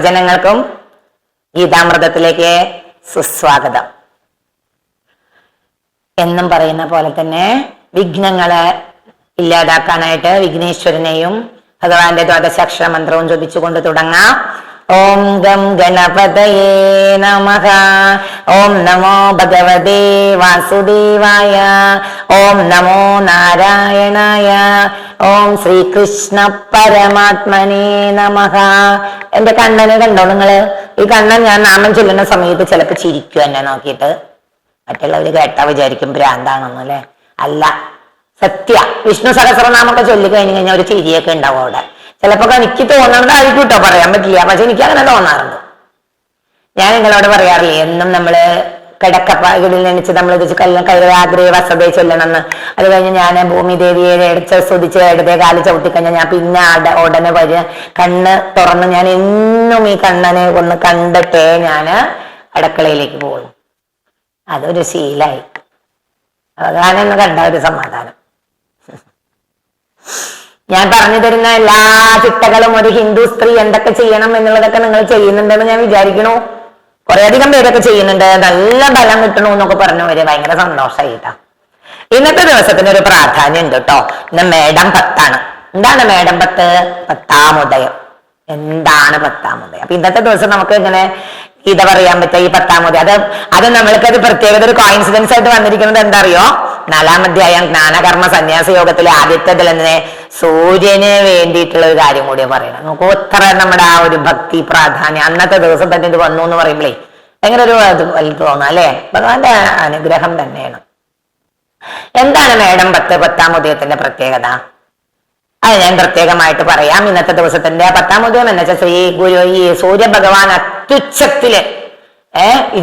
സജ്ജനങ്ങൾക്കും ഗീതാമൃതത്തിലേക്ക് സുസ്വാഗതം. എന്നും പറയുന്ന പോലെ തന്നെ വിഘ്നങ്ങളെ ഇല്ലാതാക്കാനായിട്ട് വിഘ്നേശ്വരനെയും ഭഗവാന്റെ ദ്വാദശാക്ഷര മന്ത്രവും ജപിച്ചുകൊണ്ട് തുടങ്ങാം. ഓം ഗം ഗണപതയേ നമ. ഓം നമോ ഭഗവതേ വാസുദേവായ. ഓം നമോ നാരായണായ. ഓം ശ്രീകൃഷ്ണ പരമാത്മനേ നമ. എന്റെ കണ്ണനെ കണ്ടോ നിങ്ങൾ? ഈ കണ്ണൻ ഞാൻ നാമം ചൊല്ലുന്ന സമയത്ത് ചിലപ്പോ ചിരിക്കും എന്നെ നോക്കിയിട്ട്. മറ്റുള്ളവര് കേട്ടാ വിചാരിക്കും ഭ്രാന്താണെന്ന് അല്ലെ? അല്ല സത്യ. വിഷ്ണു സഹസ്രനാമൊക്കെ ചൊല്ലി കഴിഞ്ഞു കഴിഞ്ഞാൽ ഒരു ചിരിയൊക്കെ ഉണ്ടാവും അവിടെ. ചിലപ്പോ എനിക്ക് തോന്നണതായിരിക്കും കേട്ടോ പറയാൻ പറ്റില്ല. പക്ഷെ എനിക്ക് അങ്ങനെ തോന്നാറുണ്ട്. ഞാൻ നിങ്ങളോട് പറയാറില്ലേ എന്നും നമ്മൾ കിടക്കപ്പാകളിൽ നെണിച്ച് നമ്മൾ ഇത് കൈ ആഗ്രഹ വസതയെ ചൊല്ലണമെന്ന്. അത് കഴിഞ്ഞ് ഞാൻ ഭൂമി ദേവിയെ എടുത്ത് സ്തുതിച്ച് എടുത്തേ കാൽ ചവിട്ടിക്കഴിഞ്ഞാൽ ഞാൻ പിന്നെ അട ഉടനെ വരിക. കണ്ണ് തുറന്ന് ഞാൻ എന്നും ഈ കണ്ണനെ ഒന്ന് കണ്ടിട്ടേ ഞാൻ അടുക്കളയിലേക്ക് പോകുള്ളൂ അതൊരു ശീലായി. അതാണ് കണ്ട ഒരു സമാധാനം. ഞാൻ പറഞ്ഞു തരുന്ന എല്ലാ ചിട്ടകളും ഒരു ഹിന്ദു സ്ത്രീ എന്തൊക്കെ ചെയ്യണം എന്നുള്ളതൊക്കെ നിങ്ങൾ ചെയ്യുന്നുണ്ടെന്ന് ഞാൻ വിചാരിക്കണു കുറെ അധികം പേരൊക്കെ ചെയ്യുന്നുണ്ട്. നല്ല ബലം കിട്ടണു എന്നൊക്കെ പറഞ്ഞവര് ഭയങ്കര സന്തോഷമായിട്ടാ ഇന്നത്തെ ദിവസത്തിന് ഒരു പ്രാധാന്യം ഉണ്ട് കേട്ടോ ഇന്ന് മേടം പത്താണ്. എന്താണ് മേഡം പത്ത്? പത്താം ഉദയം. എന്താണ് പത്താം ഉദയം? അപ്പൊ ഇന്നത്തെ ദിവസം നമുക്ക് ഇങ്ങനെ ഇത് പറയാൻ പറ്റുക ഈ പത്താം ഉദയം. അത് അത് പ്രത്യേകത ഒരു കോയിൻസിഡൻസ് ആയിട്ട് വന്നിരിക്കുന്നത് എന്താ അറിയോ? നാലാം അധ്യായം ജ്ഞാനകർമ്മ സന്യാസ യോഗത്തിലെ ആദ്യത്തെ തന്നെ സൂര്യന് വേണ്ടിയിട്ടുള്ള ഒരു കാര്യം കൂടി പറയണം നമുക്ക് ഒത്ര നമ്മുടെ ആ ഒരു ഭക്തി പ്രാധാന്യം അന്നത്തെ ദിവസം തന്നെ ഇത് വന്നു എന്ന് പറയുമ്പോഴേ ഭയങ്കര ഒരു ഇത് തോന്നാം അല്ലേ? ഭഗവാന്റെ അനുഗ്രഹം തന്നെയാണ്. എന്താണ് മേഡം പത്ത് പത്താം ഉദയത്തിന്റെ പ്രത്യേകത? അത് ഞാൻ പ്രത്യേകമായിട്ട് പറയാം. ഇന്നത്തെ ദിവസത്തിന്റെ പത്താം ഉദയം എന്ന് വെച്ചാൽ ശ്രീ ഗുരു ഈ സൂര്യഭഗവാൻ അത്യുച്ഛത്തിൽ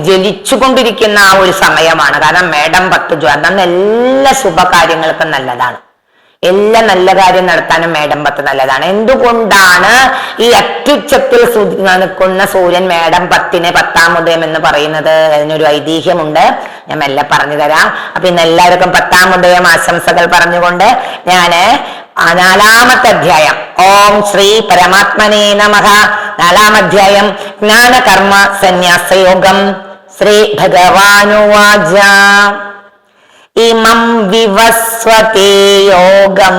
ജലിച്ചുകൊണ്ടിരിക്കുന്ന ആ ഒരു സമയമാണ്. കാരണം മേടം പത്ത് ജ്വ അന്ന് എല്ലാ ശുഭകാര്യങ്ങൾക്കും നല്ലതാണ്. എല്ലാ നല്ല കാര്യം നടത്താനും മേടം പത്ത് നല്ലതാണ്. എന്തുകൊണ്ടാണ് ഈ അത്യുച്ചത്തിൽ നിൽക്കുന്ന സൂര്യൻ മേടം പത്തിന് പത്താം ഉദയം എന്ന് പറയുന്നത്? അതിനൊരു ഐതിഹ്യമുണ്ട്. ഞാൻ മെല്ലെ പറഞ്ഞു തരാം അപ്പൊ ഇന്ന് എല്ലാവർക്കും പത്താം ഉദയം ആശംസകൾ പറഞ്ഞുകൊണ്ട് ഞാൻ നാലാമത്തെ അധ്യായം ഓം ശ്രീ പരമാത്മനേ നമഃ. നാലാമധ്യായം. ജ്ഞാനകർമ്മ സന്യാസയോഗം. ശ്രീ ഭഗവാനുവാച. ഇമം വിവസ്വതേ യോഗം.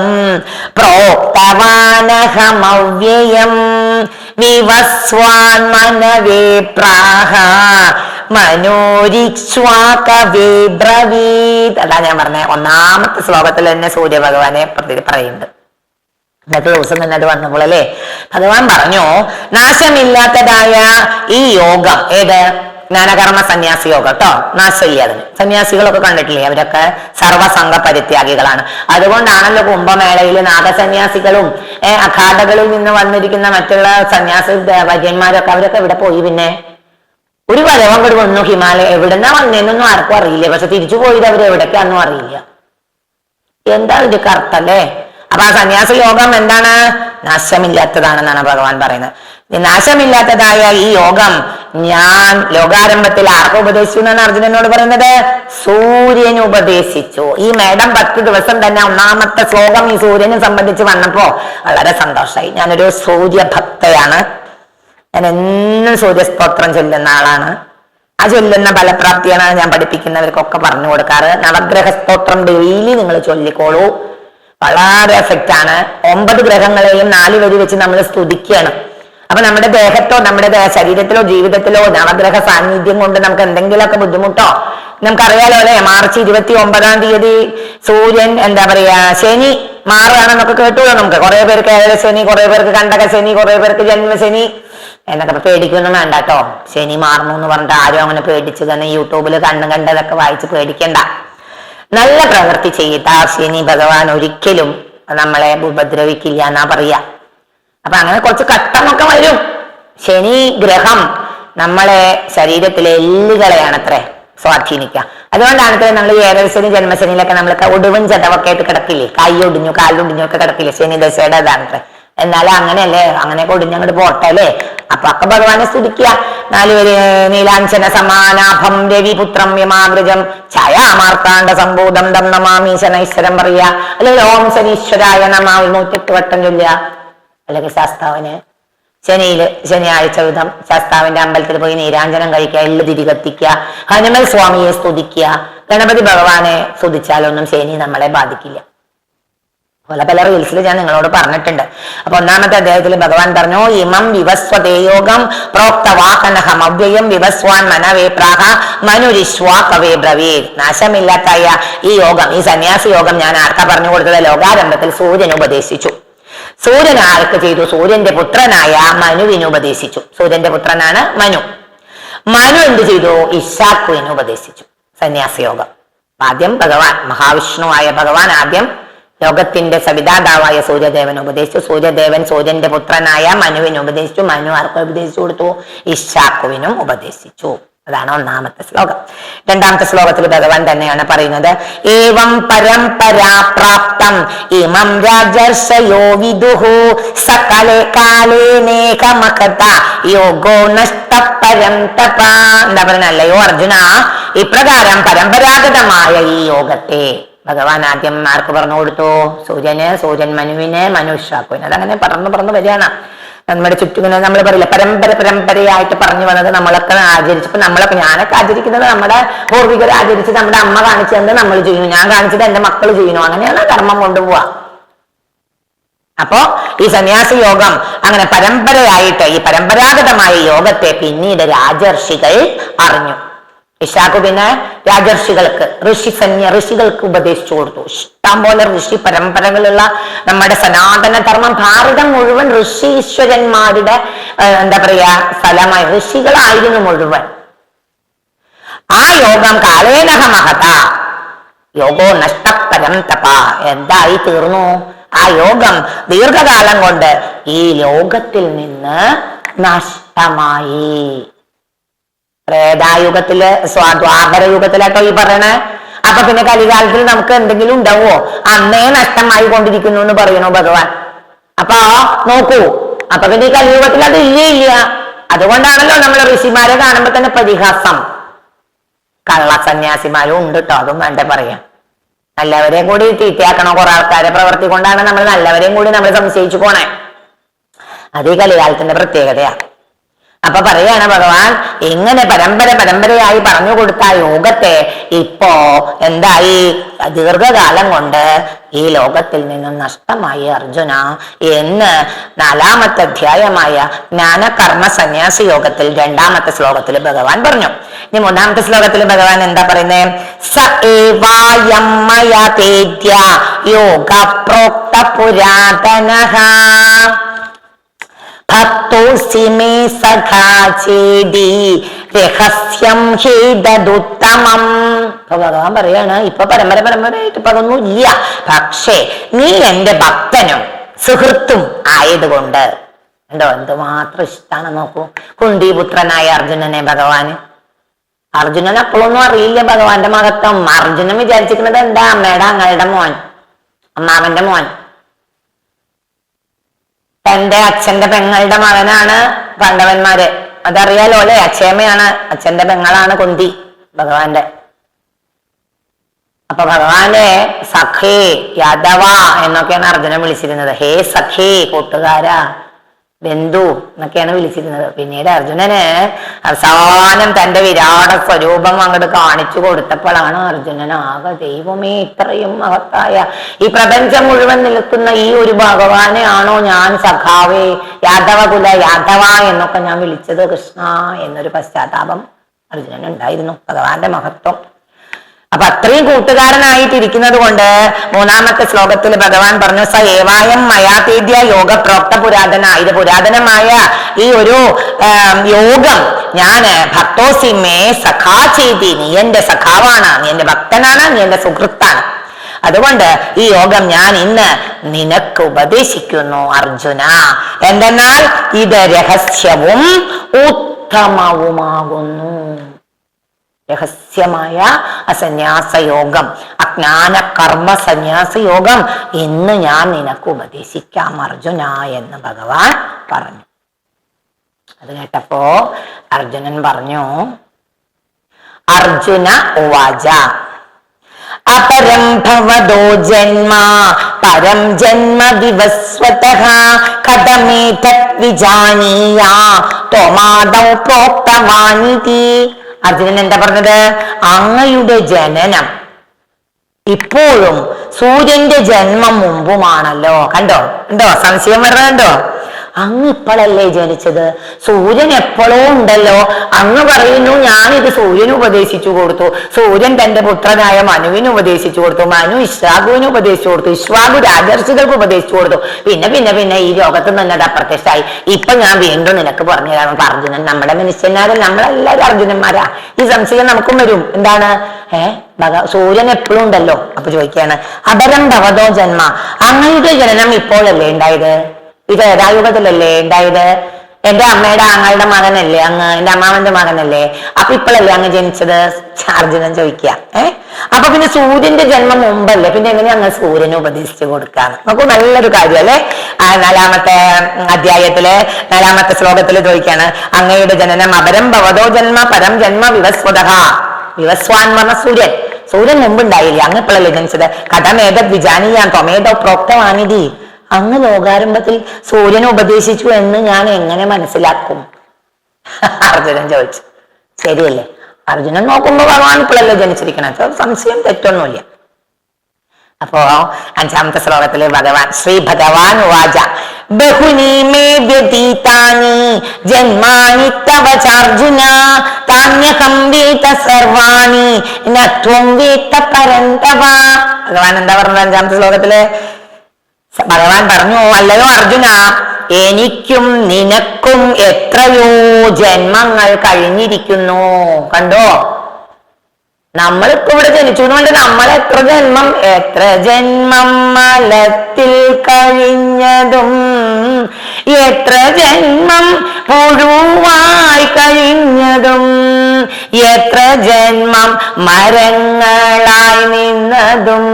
പ്രോക്തവാനഹമവ്യയം. വിവസ്വാൻ മനവേ പ്രാഹ മനോരിക്ഷ്വാകവേ അതാ ഞാൻ പറഞ്ഞ ഒന്നാമത്തെ ശ്ലോകത്തിൽ തന്നെ സൂര്യഭഗവാനെ പ്രതി പറയുന്നുണ്ട് ഇന്നത്തെ ദിവസം തന്നെ അത് വന്നപ്പോൾ അല്ലേ ഭഗവാൻ പറഞ്ഞു നാശമില്ലാത്തതായ ഈ യോഗം ഏത്? ജ്ഞാനകർമ്മ സന്യാസിയോഗം കേട്ടോ നാശമില്ല അതിന്. സന്യാസികളൊക്കെ കണ്ടിട്ടില്ലേ? അവരൊക്കെ സർവസംഘ പരിത്യാഗികളാണ് അതുകൊണ്ടാണല്ലോ കുംഭമേളയിൽ നാഗസന്യാസികളും അഖാഡകളിൽ നിന്ന് വന്നിരിക്കുന്ന മറ്റുള്ള സന്യാസി വൈദ്യന്മാരൊക്കെ അവരൊക്കെ ഇവിടെ പോയി പിന്നെ? ഒരു വരവം കൂടി വന്നു ഹിമാലയ. എവിടെന്നാ വന്നേന്നൊന്നും ആർക്കും അറിയില്ല. പക്ഷെ തിരിച്ചു പോയത് അവർ എവിടേക്കാന്നും അറിയില്ല. എന്താ ഇതിന്റെ കർത്തല്ലേ അപ്പൊ ആ സന്യാസ യോഗം എന്താണ്? നാശമില്ലാത്തതാണെന്നാണ് ഭഗവാൻ പറയുന്നത്. നാശമില്ലാത്തതായ ഈ യോഗം ഞാൻ ലോകാരംഭത്തിൽ ആർക്ക് ഉപദേശിച്ചു എന്നാണ് അർജുനനോട് പറയുന്നത്? സൂര്യൻ ഉപദേശിച്ചു. ഈ മേഡം പത്ത് ദിവസം തന്നെ ഒന്നാമത്തെ ശ്ലോകം ഈ സൂര്യനെ സംബന്ധിച്ച് വന്നപ്പോ വളരെ സന്തോഷമായി ഞാനൊരു സൂര്യഭക്തയാണ്. ഞാൻ എന്നും സൂര്യസ്തോത്രം ചൊല്ലുന്ന ആളാണ്. ആ ചൊല്ലുന്ന ഫലപ്രാപ്തിയാണ് ഞാൻ പഠിപ്പിക്കുന്നവർക്കൊക്കെ പറഞ്ഞു കൊടുക്കാറ്. നവഗ്രഹ സ്തോത്രം ഡെയിലി നിങ്ങൾ ചൊല്ലിക്കോളൂ. വളരെ എഫക്റ്റ് ആണ്. ഒമ്പത് ഗ്രഹങ്ങളെയും നാല് വരി വെച്ച് നമ്മൾ സ്തുതിക്കുകയാണ് അപ്പൊ നമ്മുടെ ദേഹത്തോ നമ്മുടെ ശരീരത്തിലോ ജീവിതത്തിലോ നവഗ്രഹ സാന്നിധ്യം കൊണ്ട് നമുക്ക് എന്തെങ്കിലുമൊക്കെ ബുദ്ധിമുട്ടോ? നമുക്കറിയാലോ അല്ലെ മാർച്ച് ഇരുപത്തി ഒമ്പതാം തീയതി സൂര്യൻ എന്താ പറയാ ശനി മാറുകയാണെന്നൊക്കെ കേട്ടുള്ളൂ നമുക്ക്. കുറെ പേർക്ക് ഏഴര ശനി കുറെ പേർക്ക് കണ്ടക ശനി കുറെ പേർക്ക് ജന്മശനി എന്നൊക്കെ പേടിക്കൊന്നും വേണ്ട കേട്ടോ ശനി മാറണമെന്ന് പറഞ്ഞിട്ട് ആരും അങ്ങനെ പേടിച്ചു തന്നെ യൂട്യൂബിൽ കണ്ണും കണ്ടതൊക്കെ വായിച്ച് പേടിക്കണ്ട. നല്ല പ്രവൃത്തി ചെയ്ത ശനി ഭഗവാൻ ഒരിക്കലും നമ്മളെ ഉപദ്രവിക്കില്ല എന്നാ പറയാ. അപ്പൊ അങ്ങനെ കുറച്ച് കട്ടമൊക്കെ വരും. ശനി ഗ്രഹം നമ്മളെ ശരീരത്തിലെ എല്ലുകളെയാണ് അത്രേ സ്വാധീനിക്കുക അതുകൊണ്ടാണ് ഇത്ര നമ്മൾ ഏഴരശനി ജന്മശനിയിലൊക്കെ നമ്മൾ ഒടുവും ചതവൊക്കെ ആയിട്ട് കിടക്കില്ലേ? കൈ ഒടിഞ്ഞു കാലൊടിഞ്ഞു ഒക്കെ കിടക്കില്ലേ? ശനി ദശയുടെ അതാണ് എന്നാൽ അങ്ങനെയല്ലേ? അങ്ങനെയൊക്കെ ഒടിഞ്ഞങ്ങോട്ട് പോട്ടെ അല്ലേ? അപ്പൊ ഒക്കെ ഭഗവാനെ സ്തുതിക്കുക. നാലുപേര് നീലാഞ്ചന സമാനാഭം രവിപുത്രം യമാഗ്രജം ഛായാമാർത്താണ്ഡ സംഭൂതം ദം നമാമി ഈശ്വരം പറയുക. അല്ലെങ്കിൽ ഓം ശനീശ്വരായ നമ നൂറ്റെട്ട് വട്ടം ചൊല്ലുക. അല്ലെങ്കിൽ ശാസ്താവിന് ശനിയിൽ ശനിയാഴ്ച വിധം ശാസ്താവിന്റെ അമ്പലത്തിൽ പോയി നീരാഞ്ജനം കഴിക്കുക എള്ളു തിരി കത്തിക്കുക ഹനുമൽ സ്വാമിയെ സ്തുതിക്കുക. ഗണപതി ഭഗവാനെ സ്തുതിച്ചാലൊന്നും ശനി നമ്മളെ ബാധിക്കില്ല. പല പല റീൽസിൽ ഞാൻ നിങ്ങളോട് പറഞ്ഞിട്ടുണ്ട്. അപ്പൊ ഒന്നാമത്തെ അദ്ദേഹത്തിൽ ഭഗവാൻ പറഞ്ഞു ഇമം വിവസ്വതേയോഗം പ്രോക്തവാഹനഹം അവ്യയം വിവസ്വാൻ മനവേ പ്രാഹ മനുരിശ്വാ കവേ ബ്രവീ. നാശമില്ലാത്തായ ഈ യോഗം ഈ സന്യാസി യോഗം ഞാൻ ആർക്കാ പറഞ്ഞു കൊടുത്തത്? ലോകാരംഭത്തിൽ സൂര്യൻ ഉപദേശിച്ചു. സൂര്യൻ ആർക്ക് ചെയ്തു? സൂര്യന്റെ പുത്രനായ മനുവിന് ഉപദേശിച്ചു. സൂര്യന്റെ പുത്രനാണ് മനു. മനു എന്ത് ചെയ്തു? ഇഷാക്കുവിന് ഉപദേശിച്ചു. സന്യാസി യോഗം. ആദ്യം ഭഗവാൻ മഹാവിഷ്ണുവായ ഭഗവാൻ ആദ്യം ലോകത്തിന്റെ സവിതാതാവായ സൂര്യദേവൻ ഉപദേശിച്ചു. സൂര്യദേവൻ സൂര്യന്റെ പുത്രനായ മനുവിന് ഉപദേശിച്ചു. മനു ആർക്ക് ഉപദേശിച്ചു കൊടുത്തു? ഇഷാക്കുവിനും ഉപദേശിച്ചു. അതാണ് ഒന്നാമത്തെ ശ്ലോകം. രണ്ടാമത്തെ ശ്ലോകത്തിൽ ഭഗവാൻ തന്നെയാണ് പറയുന്നത് ഏവം പരമ്പരാ പ്രാപ്തം ഇമം രാജർഷയോ വിദുഹു സകലെ കാലേനേകമകത യോഗോ നഷ്ടപരം തപ എന്താ പറയുന്നത് അല്ലയോ അർജുന ഇപ്രകാരം പരമ്പരാഗതമായ ഈ യോഗത്തെ ഭഗവാൻ ആദ്യം ആർക്ക് പറഞ്ഞു കൊടുത്തു. സൂര്യന് സൂര്യൻ മനുവിന് മനുഷ്യാക്കുവിന് അതങ്ങനെ പറന്ന് പറന്ന് വരികയാണ്. നമ്മുടെ ചുറ്റുമിനെ നമ്മൾ പറയില്ല പരമ്പര പരമ്പരയായിട്ട് പറഞ്ഞു വന്നത് നമ്മളൊക്കെ ആചരിച്ചപ്പോ നമ്മളൊക്കെ ഞാനൊക്കെ ആചരിക്കുന്നത് നമ്മുടെ പൂർവികർ ആചരിച്ച് നമ്മുടെ അമ്മ കാണിച്ചു തന്നെ നമ്മൾ ചെയ്യുന്നു. ഞാൻ കാണിച്ചത് എന്റെ മക്കൾ ചെയ്യുന്നു. അങ്ങനെയാണ് കർമ്മം കൊണ്ടുപോവാ അപ്പോ ഈ സന്യാസി യോഗം അങ്ങനെ പരമ്പരയായിട്ട് ഈ പരമ്പരാഗതമായ യോഗത്തെ പിന്നീട് രാജർഷികൾ അറിഞ്ഞു. ഇഷാഖു പിന്നെ രാജർഷികൾക്ക് ഋഷി സന്യ ഋഷികൾക്ക് ഉപദേശിച്ചു കൊടുത്തു. ഇഷ്ടം പോലെ ഋഷി പരമ്പരകളുള്ള നമ്മുടെ സനാതന ധർമ്മം ഭാരതം മുഴുവൻ ഋഷി ഈശ്വരന്മാരുടെ എന്താ പറയാ സ്ഥലമായി. ഋഷികളായിരുന്നു മുഴുവൻ. ആ യോഗം കാലേനഹ മഹത. യോഗോ നഷ്ടപരം തപ. എന്തായി തീർന്നു? ആ യോഗം ദീർഘകാലം കൊണ്ട് ഈ ലോകത്തിൽ നിന്ന് നഷ്ടമായി. പ്രേതായുഗത്തിൽ സ്വാദ്വാപര യുഗത്തിലാട്ടോ ഈ പറയണേ. അപ്പൊ പിന്നെ കലികാലത്തിൽ നമുക്ക് എന്തെങ്കിലും ഉണ്ടാവോ അന്നേ നഷ്ടമായി കൊണ്ടിരിക്കുന്നു എന്ന് പറയണു ഭഗവാൻ. അപ്പൊ നോക്കൂ. അപ്പൊ പിന്നെ ഈ കലിയുഗത്തിൽ അത് ഇല്ല ഇല്ല. അതുകൊണ്ടാണല്ലോ നമ്മൾ ഋഷിമാരെ കാണുമ്പോ തന്നെ പരിഹാസം കള്ള സന്യാസിമാരും ഉണ്ട് കേട്ടോ അതും വേണ്ട പറയാം നല്ലവരെയും കൂടി തീറ്റയാക്കണം കുറെ ആൾക്കാരെ പ്രവർത്തി കൊണ്ടാണ് നമ്മൾ നല്ലവരെയും കൂടി നമ്മൾ സംശയിച്ചു പോണേ. അത് ഈ കലികാലത്തിന്റെ പ്രത്യേകതയാ. അപ്പൊ പറയാണ് ഭഗവാൻ ഇങ്ങനെ പരമ്പര പരമ്പരയായി പറഞ്ഞു കൊടുത്ത യോഗത്തെ ഇപ്പോ എന്തായി? ദീർഘകാലം കൊണ്ട് ഈ ലോകത്തിൽ നിന്നും നഷ്ടമായി അർജുന. എന്ന് നാലാമത്തെ അധ്യായമായ ജ്ഞാനകർമ്മ സന്യാസി യോഗത്തിൽ രണ്ടാമത്തെ ശ്ലോകത്തിൽ ഭഗവാൻ പറഞ്ഞു. ഇനി മൂന്നാമത്തെ ശ്ലോകത്തിൽ ഭഗവാൻ എന്താ പറയുന്നത് സ ഏവായ പുരാതനഃ. ഭക്തോസി സഖാചേതി സഖാ ചേതി രഹസ്യം ഹേതദുത്തമം ഭഗവാൻ പറയാണ് ഇപ്പൊ പരമ്പര പരമ്പരയായിട്ട് പറഞ്ഞൊന്നുമില്ല. പക്ഷേ നീ എന്റെ ഭക്തനും സുഹൃത്തും ആയതുകൊണ്ട് എന്തോ എന്തുമാത്രം ഇഷ്ടമാണ് നോക്കൂ. കുന്തിപുത്രനായ അർജുനനെ ഭഗവാന്. അർജുനൻ അപ്പോഴൊന്നും അറിയില്ല ഭഗവാന്റെ മഹത്വം. അർജുനൻ വിചാരിച്ചിരിക്കുന്നത് എന്താ? അമ്മയുടെ അങ്ങയുടെ മോൻ. അമ്മാവന്റെ മോൻ. തന്റെ അച്ഛന്റെ പെങ്ങളുടെ മകനാണ് പാണ്ഡവന്മാര്. അതറിയാലോ അല്ലെ? അക്ഷേമയാണ് അച്ഛന്റെ പെങ്ങളാണ് കുന്തി ഭഗവാന്റെ. അപ്പൊ ഭഗവാനെ സഖേ യാദവ എന്നൊക്കെയാണ് അർജുനൻ വിളിച്ചിരുന്നത്. ഹേ സഖേ കൂട്ടുകാരാ. ബന്ധു എന്നൊക്കെയാണ് വിളിച്ചിരുന്നത്. പിന്നീട് അർജുനന് അവസാനം തന്റെ വിരാട സ്വരൂപം അങ്ങോട്ട് കാണിച്ചു കൊടുത്തപ്പോഴാണ് അർജുനൻ ആകെ ദൈവമേ ഇത്രയും മഹത്തായ ഈ പ്രപഞ്ചം മുഴുവൻ നിൽക്കുന്ന ഈ ഒരു ഭഗവാനെ ആണോ ഞാൻ സഖാവേ യാദവകുല യാദവ എന്നൊക്കെ ഞാൻ വിളിച്ചത് കൃഷ്ണ എന്നൊരു പശ്ചാത്താപം അർജുനൻ ഉണ്ടായിരുന്നു. ഭഗവാന്റെ മഹത്വം. അപ്പൊ അത്രയും കൂട്ടുകാരനായിട്ടിരിക്കുന്നത് കൊണ്ട് മൂന്നാമത്തെ ശ്ലോകത്തിൽ ഭഗവാൻ പറഞ്ഞു സ ഏവായം മയാതീദ്യ യോഗ പ്രോക്ത പുരാതന ഇത് പുരാതനമായ ഈ ഒരു യോഗം ഞാൻ ഭക്തോസിമേ സഖാ ചെയ്തി നീ എന്റെ സഖാവാണ് നീ എന്റെ ഭക്തനാണ് നീ എന്റെ സുഹൃത്താണ്. അതുകൊണ്ട് ഈ യോഗം ഞാൻ ഇന്ന് നിനക്ക് ഉപദേശിക്കുന്നു അർജുന. എന്തെന്നാൽ ഇത് രഹസ്യവും ഉത്തമവുമാകുന്നു. രഹസ്യമായ ആ സന്യാസ യോഗം അജ്ഞാന കർമ്മ സന്യാസ യോഗം ഇന്ന് ഞാൻ നിനക്ക് ഉപദേശിക്കാം അർജുന എന്ന് ഭഗവാൻ പറഞ്ഞു. അത് കേട്ടപ്പോ അർജുനൻ പറഞ്ഞു അർജുന ഉവാച അപരം ഭവതോ ജന്മ പരം ജന്മ വിവസ്വത കഥമേതത് വിജാനീയ ത്വമാദൗ പ്രോക്തവാനിതി. അർജുനൻ എന്താ പറഞ്ഞത്? അങ്ങയുടെ ജനനം ഇപ്പോഴും സൂര്യന്റെ ജന്മം മുമ്പുമാണല്ലോ. കണ്ടോ? ഉണ്ടോ സംശയം വരുന്നുണ്ടോ അങ്ങ് ഇപ്പോഴല്ലേ ജനിച്ചത്? സൂര്യൻ എപ്പോഴോ ഉണ്ടല്ലോ. അങ്ങ് പറയുന്നു ഞാൻ ഞാനിത് സൂര്യന് ഉപദേശിച്ചു കൊടുത്തു. സൂര്യൻ തന്റെ പുത്രനായ മനുവിന് ഉപദേശിച്ചു കൊടുത്തു. മനു ഇഷ്വാഗുവിന് ഉപദേശിച്ചു കൊടുത്തു. ഇഷ്വാഗു രാജർഷികൾക്ക് ഉപദേശിച്ചു കൊടുത്തു. പിന്നെ പിന്നെ പിന്നെ ഈ ലോകത്ത് നിന്ന് അത് അപ്രത്യക്ഷമായി. ഇപ്പൊ ഞാൻ വീണ്ടും നിനക്ക് പറഞ്ഞു തരാം. അർജുനൻ നമ്മുടെ മനുഷ്യന്മാരെ നമ്മളെല്ലാവരും അർജുനന്മാരാ. ഈ സംശയം നമുക്കും വരും. എന്താണ്? ഏ? ഭഗ സൂര്യൻ എപ്പോഴും ഉണ്ടല്ലോ. അപ്പൊ ചോദിക്കുകയാണ് അപരം ഭവതോ ജന്മ? അങ്ങയുടെ ജനനം ഇപ്പോഴല്ലേ ഉണ്ടായത്? ഇത് ഏതായുഗത്തിലല്ലേ ഉണ്ടായത് എന്റെ അമ്മയുടെ ആങ്ങളുടെ മകനല്ലേ? അങ്ങ് എന്റെ അമ്മാവന്റെ മകനല്ലേ? അപ്പൊ ഇപ്പോഴല്ലേ അങ്ങ് ജനിച്ചത്? അർജുനൻ ചോദിക്കുക ഏഹ് അപ്പൊ പിന്നെ സൂര്യന്റെ ജന്മം മുമ്പല്ലേ? പിന്നെ എങ്ങനെയാ അങ്ങ് സൂര്യനെ ഉപദേശിച്ചു കൊടുക്കാന്ന്? നമുക്ക് നല്ലൊരു കാര്യം അല്ലെ നാലാമത്തെ അധ്യായത്തിലെ നാലാമത്തെ ശ്ലോകത്തിൽ ചോദിക്കാണ്. അങ്ങയുടെ ജനനം അപരം ഭവതോ ജന്മ പരം ജന്മ വിവസ്വത. വിവസ്വാൻ പറഞ്ഞ സൂര്യൻ. സൂര്യൻ മുമ്പുണ്ടായില്ലേ? അങ്ങ് ഇപ്പോഴല്ലേ ജനിച്ചത്? കഥമേത വിജാനിയാൻ തൊമേതോ പ്രോക്തവാനിധി അങ്ങ് ലോകാരംഭത്തിൽ സൂര്യനെ ഉപദേശിച്ചു എന്ന് ഞാൻ എങ്ങനെ മനസ്സിലാക്കും? അർജുനൻ ചോദിച്ചു. ശരിയല്ലേ? അർജുനൻ നോക്കുമ്പോ ഭഗവാൻ ഇപ്പോഴല്ലേ ജനിച്ചിരിക്കണത് സംശയം തെറ്റൊന്നുമില്ല. അപ്പോ അഞ്ചാമത്തെ ശ്ലോകത്തിൽ ഭഗവാൻ ശ്രീ ഭഗവാൻ വാച ബഹുനി മേ തവ ചാർജുന താന്യഹം വീത സർവാണി നത്വം വേത്ത പരന്തവ. ഭഗവാൻ എന്താ പറഞ്ഞത് അഞ്ചാമത്തെ ശ്ലോകത്തിൽ? ഭഗവാൻ പറഞ്ഞു അല്ലയോ അർജുന എനിക്കും നിനക്കും എത്രയോ ജന്മങ്ങൾ കഴിഞ്ഞിരിക്കുന്നു. കണ്ടോ? നമ്മളിപ്പോ ഇവിടെ ജനിച്ചു കൊണ്ട് നമ്മൾ എത്ര ജന്മം? എത്ര ജന്മം? മലത്തിൽ കഴിഞ്ഞതും എത്ര ജന്മം പുഴുവായി കഴിഞ്ഞതും എത്ര ജന്മം മരങ്ങളായി നിന്നതും.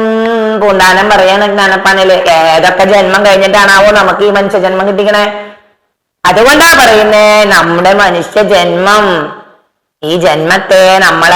പൂന്താനം പറയാണ് ജ്ഞാനപ്പാനിൽ. ഏതൊക്കെ ജന്മം കഴിഞ്ഞിട്ടാണാവോ നമുക്ക് ഈ മനുഷ്യ ജന്മം കിട്ടിക്കണേ? അതുകൊണ്ടാ പറയുന്നേ നമ്മുടെ മനുഷ്യ ജന്മം ഈ ജന്മത്തെ നമ്മൾ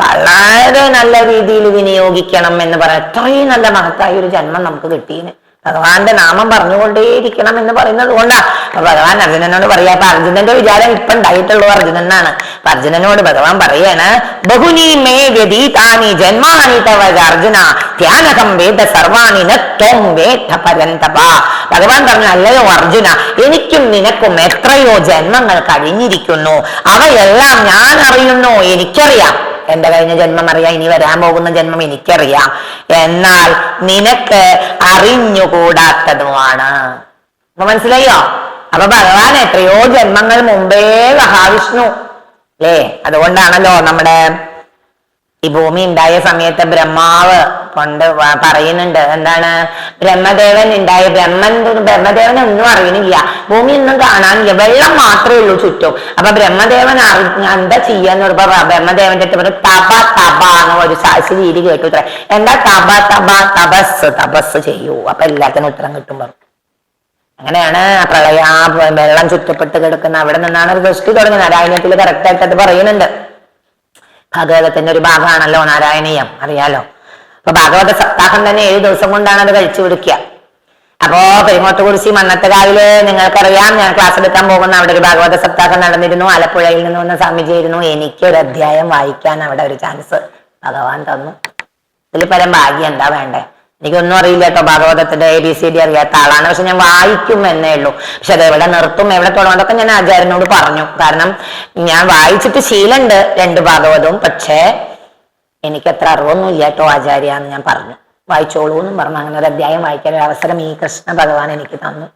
വളരെ നല്ല രീതിയിൽ വിനിയോഗിക്കണം എന്ന് പറയാം. അത്രയും നല്ല മഹത്തായ ഒരു ജന്മം നമുക്ക് കിട്ടിയിന് ഭഗവാന്റെ നാമം പറഞ്ഞുകൊണ്ടേയിരിക്കണം എന്ന് പറയുന്നത് കൊണ്ടാ. അപ്പൊ ഭഗവാൻ അർജുനനോട് പറയാ അപ്പൊ അർജുനന്റെ വിചാരം ഇപ്പൊ ഉണ്ടായിട്ടുള്ളൂ അർജുനനാണ്. അപ്പൊ അർജുനനോട് ഭഗവാൻ പറയാണ് ബഹുനി മേ വ്യതീതാനി ജന്മാനി തവ അർജുന ധ്യാനകം വേദ സർവാണി നത്വം വേദ പരന്തപ. ഭഗവാൻ പറഞ്ഞു അല്ലയോ അർജുന എനിക്കും നിനക്കും എത്രയോ ജന്മങ്ങൾ കഴിഞ്ഞിരിക്കുന്നു. അവയെല്ലാം ഞാൻ അറിയുന്നു എനിക്കറിയാം. എന്റെ കഴിഞ്ഞ ജന്മം അറിയാം ഇനി വരാൻ പോകുന്ന ജന്മം എനിക്കറിയാം. എന്നാൽ നിനക്ക് അറിഞ്ഞുകൂടാത്തതുമാണ്. മനസ്സിലായോ? അപ്പൊ ഭഗവാൻ എത്രയോ ജന്മങ്ങൾ മുമ്പേ മഹാവിഷ്ണു അല്ലേ? അതുകൊണ്ടാണല്ലോ നമ്മുടെ ഈ ഭൂമി ഉണ്ടായ സമയത്ത് ബ്രഹ്മാവ് കൊണ്ട് പറയുന്നുണ്ട്. എന്താണ്? ബ്രഹ്മദേവൻ ഉണ്ടായ ബ്രഹ്മൻ ബ്രഹ്മദേവൻ ഒന്നും അറിയണില്ല ഭൂമി ഒന്നും കാണാനില്ല. വെള്ളം മാത്രമേ ഉള്ളൂ ചുറ്റും. അപ്പൊ ബ്രഹ്മദേവൻ എന്താ ചെയ്യാന്ന് പറയുമ്പോ ബ്രഹ്മദേവന്റെ അടുത്ത് പറഞ്ഞു തപ തപ എന്ന് ഒരു സാഹസ രീതി കേട്ടു എന്താ? തപ തപ തപസ് തപസ് ചെയ്യൂ. അപ്പൊ എല്ലാത്തിനും ഉത്തരം കിട്ടും പറഞ്ഞു. അങ്ങനെയാണ് പ്രളയ വെള്ളം ചുറ്റപ്പെട്ട് കിടക്കുന്ന അവിടെ നിന്നാണ് ഒരു ദൃഷ്ടി തുടങ്ങുന്നത്. നാരായണത്തിൽ കറക്റ്റ് ആയിട്ട് അത് പറയുന്നുണ്ട്. ഭാഗവതത്തിന്റെ ഒരു ഭാഗമാണല്ലോ നാരായണീയം. അറിയാലോ? അപ്പൊ ഭാഗവത സപ്താഹം തന്നെ ഏഴു ദിവസം കൊണ്ടാണ് അത് കഴിച്ചു പിടിക്കുക അപ്പോ പെരുമോട്ടുകുറിശി മണ്ണത്തകാവിൽ നിങ്ങൾക്കറിയാം ഞാൻ ക്ലാസ് എടുക്കാൻ പോകുന്ന അവിടെ ഒരു ഭാഗവത സപ്താഹം നടന്നിരുന്നു. ആലപ്പുഴയിൽ നിന്ന് വന്ന സ്വാമിജിയായിരുന്നു എനിക്ക് ഒരു അധ്യായം വായിക്കാൻ അവിടെ ഒരു ചാൻസ് ഭഗവാൻ തന്നു. ഇതിൽ പരം ഭാഗ്യം എന്താ വേണ്ടേ? എനിക്കൊന്നും അറിയില്ല കേട്ടോ ഭാഗവതത്തിന്റെ എ ബി സി ഡി അറിയാത്ത ആളാണ്. പക്ഷെ ഞാൻ വായിക്കും എന്നേ ഉള്ളൂ. പക്ഷെ അത് എവിടെ നിർത്തും എവിടെ തുടങ്ങും അതൊക്കെ ഞാൻ ആചാര്യനോട് പറഞ്ഞു. കാരണം ഞാൻ വായിച്ചിട്ട് ശീലമുണ്ട് രണ്ട് ഭാഗവതവും. പക്ഷേ എനിക്ക് അത്ര അറിവൊന്നും ഇല്ല കേട്ടോ ആചാര്യ എന്ന് ഞാൻ പറഞ്ഞു. വായിച്ചോളൂ എന്നും പറഞ്ഞു. അങ്ങനെ ഒരു അധ്യായം വായിക്കാൻ ഒരു അവസരം ഈ കൃഷ്ണ ഭഗവാൻ എനിക്ക് തന്നു.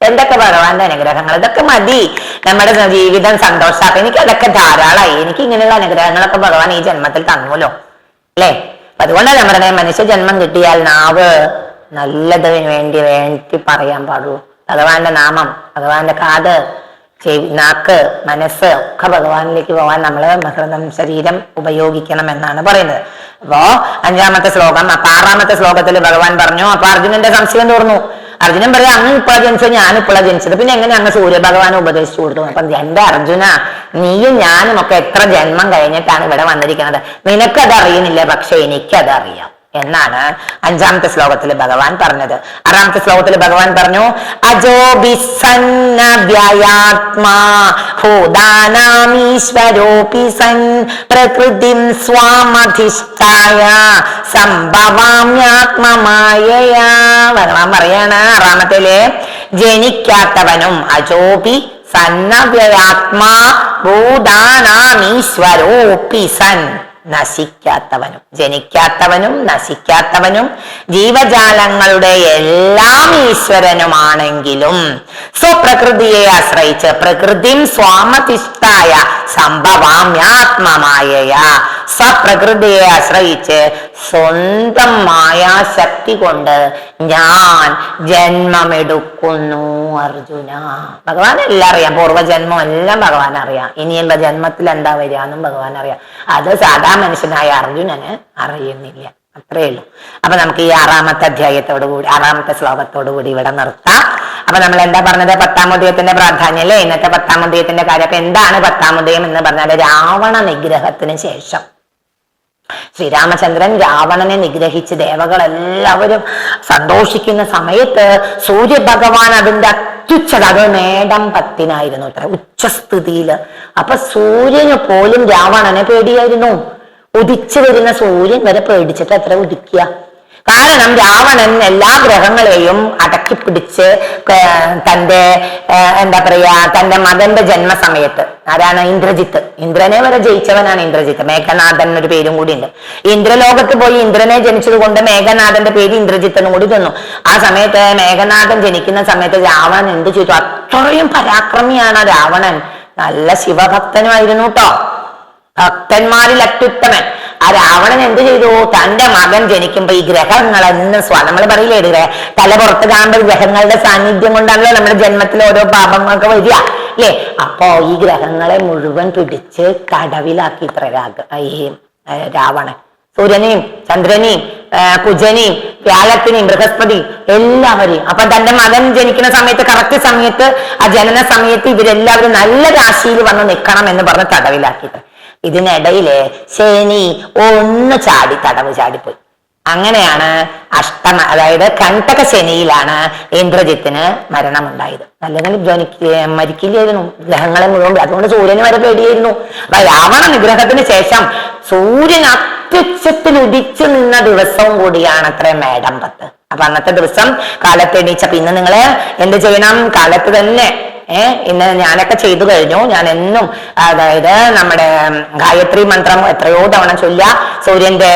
എന്തൊക്കെ ഭഗവാന്റെ അനുഗ്രഹങ്ങൾ? ഇതൊക്കെ മതി. നമ്മുടെ ജീവിതം സന്തോഷമാക്കും എനിക്ക് അതൊക്കെ ധാരാളമായി എനിക്ക് ഇങ്ങനെയുള്ള അനുഗ്രഹങ്ങളൊക്കെ ഭഗവാൻ ഈ ജന്മത്തിൽ തന്നുല്ലോ. അല്ലേ? അതുകൊണ്ടാണ് നമ്മുടെ മനുഷ്യ ജന്മം കിട്ടിയാൽ നാവ് നല്ലതിന് വേണ്ടി വേണ്ടി പറയാൻ പാടുള്ളൂ. ഭഗവാന്റെ നാമം ഭഗവാന്റെ കാത് ചെവി നാക്ക് മനസ്സ് ഒക്കെ ഭഗവാനിലേക്ക് പോകാൻ നമ്മൾ ഹൃദം ശരീരം ഉപയോഗിക്കണം എന്നാണ് പറയുന്നത്. അപ്പോ അഞ്ചാമത്തെ ശ്ലോകം അപ്പൊ ആറാമത്തെ ശ്ലോകത്തിൽ ഭഗവാൻ പറഞ്ഞു അപ്പൊ അർജുനന്റെ സംശയം തോർന്നു. അർജുനൻ പറയാം അങ്ങ് ഇപ്പോഴാ ജനിച്ചത് ഞാൻ ജനിച്ചത്. പിന്നെ എങ്ങനെ അങ്ങ് സൂര്യഭഗവാനെ ഉപദേശിച്ചു കൊടുത്തു അപ്പൊ എന്റെ അർജുന നീയും ഞാനും ഒക്കെ എത്ര ജന്മം കഴിഞ്ഞിട്ടാണ് ഇവിടെ വന്നിരിക്കുന്നത്? നിനക്കത് അറിയുന്നില്ല പക്ഷെ എനിക്കത് അറിയാം എന്നാണ് അഞ്ചാമത്തെ ശ്ലോകത്തിൽ ഭഗവാൻ പറഞ്ഞത്. ആറാമത്തെ ശ്ലോകത്തിൽ ഭഗവാൻ പറഞ്ഞു അജോ ഭഗവാൻ പറയാണ് ആറാമത്തേൽ ജനിക്കാത്തവനും അജോപി സന്നവ്യയാത്മാ ഭൂതാനാമീശ്വരോപി സൻ. നശിക്കാത്തവനും ജനിക്കാത്തവനും നശിക്കാത്തവനും ജീവജാലങ്ങളുടെ എല്ലാം ഈശ്വരനുമാണെങ്കിലും സ്വപ്രകൃതിയെ ആശ്രയിച്ച് പ്രകൃതി സ്വാമതിഷ്ഠായ സംഭവാമ്യാത്മമായ സ്വപ്രകൃതിയെ ആശ്രയിച്ച് സ്വന്തം മായാശക്തി കൊണ്ട് ഞാൻ ജന്മമെടുക്കുന്നു അർജുന. ഭഗവാൻ എല്ലാം അറിയാം പൂർവജന്മം എല്ലാം ഭഗവാൻ അറിയാം ഇനിയുള്ള ജന്മത്തിൽ എന്താ വരിക എന്നും ഭഗവാൻ അറിയാം അത് സാധാ മനുഷ്യനായ അർജുനന് അറിയുന്നില്ല. അത്രേ ഉള്ളൂ. അപ്പൊ നമുക്ക് ഈ ആറാമത്തെ അധ്യായത്തോടു കൂടി ആറാമത്തെ ശ്ലോകത്തോടു കൂടി ഇവിടെ നിർത്താം. അപ്പൊ നമ്മൾ എന്താ പറഞ്ഞത്? പത്താമുദയത്തിന്റെ പ്രാധാന്യം അല്ലേ? ഇന്നത്തെ പത്താമുദയത്തിന്റെ കാര്യം. അപ്പൊ എന്താണ് പത്താമുദയം എന്ന് പറഞ്ഞാൽ രാവണ നിഗ്രഹത്തിന് ശേഷം. ശ്രീരാമചന്ദ്രൻ രാവണനെ നിഗ്രഹിച്ച് ദേവകളെല്ലാവരും സന്തോഷിക്കുന്ന സമയത്ത് സൂര്യഭഗവാൻ അതിന്റെ അത്യുച്ചത അത് മേടം പത്തിനായിരുന്നു അത്ര ഉച്ചസ്ഥിതിയിൽ അപ്പൊ സൂര്യന് പോലും രാവണനെ പേടിയായിരുന്നു. ഉദിച്ചു വരുന്ന സൂര്യൻ വരെ പേടിച്ചിട്ട് അത്ര ഉദിക്കുക. കാരണം രാവണൻ എല്ലാ ഗ്രഹങ്ങളെയും അടക്കി പിടിച്ച് തന്റെ എന്താ പറയാ തന്റെ മകന്റെ ജന്മസമയത്ത്. ആരാണ്? ഇന്ദ്രജിത്ത്. ഇന്ദ്രനെ വരെ ജയിച്ചവനാണ് ഇന്ദ്രജിത്ത്. മേഘനാഥൻ ഒരു പേരും കൂടി ഉണ്ട് ഇന്ദ്രലോകത്ത് പോയി ഇന്ദ്രനെ ജനിച്ചത് കൊണ്ട് മേഘനാഥന്റെ പേര് എന്ന് കൂടി തന്നു ആ സമയത്ത് മേഘനാഥൻ ജനിക്കുന്ന സമയത്ത് രാവണൻ എന്ത് ചെയ്തു? അത്രയും പരാക്രമിയാണ് രാവണൻ. നല്ല ശിവഭക്തനുമായിരുന്നു കേട്ടോ ഭക്തന്മാരിൽ അത്യുത്തമൻ. ആ രാവണൻ എന്ത് ചെയ്തു? തന്റെ മകൻ ജനിക്കുമ്പോ ഈ ഗ്രഹങ്ങൾ എന്ന് സ്വാ നമ്മൾ പറയില്ലേ ഗ്രഹ- തല പുറത്ത് കാണുമ്പോൾ ഗ്രഹങ്ങളുടെ സാന്നിധ്യം കൊണ്ടാണല്ലോ നമ്മുടെ ജന്മത്തിൽ ഓരോ പാപങ്ങളൊക്കെ വരിക അല്ലേ? അപ്പോ ഈ ഗ്രഹങ്ങളെ മുഴുവൻ പിടിച്ച് കടവിലാക്കി ഇത്ര രാഗ ഈ രാവണൻ. സൂര്യനെയും ചന്ദ്രനെയും കുജനെയും വ്യാഴത്തിനെയും ബൃഹസ്പതി എല്ലാവരെയും അപ്പൊ തന്റെ മകൻ ജനിക്കുന്ന സമയത്ത് കറക്റ്റ് സമയത്ത് ആ ജനന സമയത്ത് ഇവരെല്ലാവരും നല്ല രാശിയിൽ വന്ന് നിൽക്കണം എന്ന് പറഞ്ഞ് തടവിലാക്കിയിട്ട് ഇതിനിടയിൽ ശനി ഒന്ന് ചാടി തടവ് ചാടിപ്പോയി. അങ്ങനെയാണ് അഷ്ടമ അതായത് കണ്ടക ശനിയിലാണ് ഇന്ദ്രജിത്തിന് മരണമുണ്ടായത്. അല്ലെങ്കിൽ ധ്വനിക്ക് മരിക്കില്ലായിരുന്നു ഗ്രഹങ്ങളെ മുഴുവൻ അതുകൊണ്ട് സൂര്യന് വരെ പേടിയായിരുന്നു. അപ്പൊ രാവണ നിഗ്രഹത്തിന് ശേഷം സൂര്യൻ അത്യുച്ചത്തിൽ ഉദിച്ചു നിന്ന ദിവസവും കൂടിയാണ് അത്ര മേടം പത്ത്. അപ്പൊ അന്നത്തെ ദിവസം കാലത്ത് എണീച്ചപ്പോ ഇന്ന് നിങ്ങൾ എന്ത് ചെയ്യണം? കാലത്ത് തന്നെ ഏഹ് ഇന്ന് ഞാനൊക്കെ ചെയ്തു കഴിഞ്ഞു. ഞാൻ എന്നും അതായത് നമ്മുടെ ഗായത്രി മന്ത്രം എത്രയോ തവണ ചൊല്ലുക സൂര്യന്റെ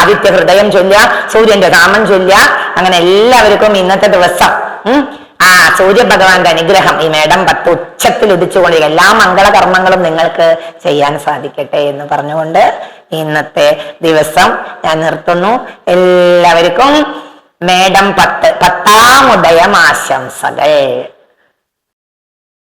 ആദിത്യ ഹൃദയം ചൊല്ലുക സൂര്യന്റെ നാമം ചൊല്ലുക അങ്ങനെ എല്ലാവർക്കും ഇന്നത്തെ ദിവസം ആ സൂര്യഭഗവാന്റെ അനുഗ്രഹം ഈ മേടം പത്ത് ഉച്ചത്തിൽ ഉദിച്ചുകൊണ്ട് എല്ലാ മംഗളകർമ്മങ്ങളും നിങ്ങൾക്ക് ചെയ്യാൻ സാധിക്കട്ടെ എന്ന് പറഞ്ഞുകൊണ്ട് ഇന്നത്തെ ദിവസം ഞാൻ നിർത്തുന്നു. എല്ലാവർക്കും മേടം പത്ത് പത്താം ഉദയം ആശംസകൾ.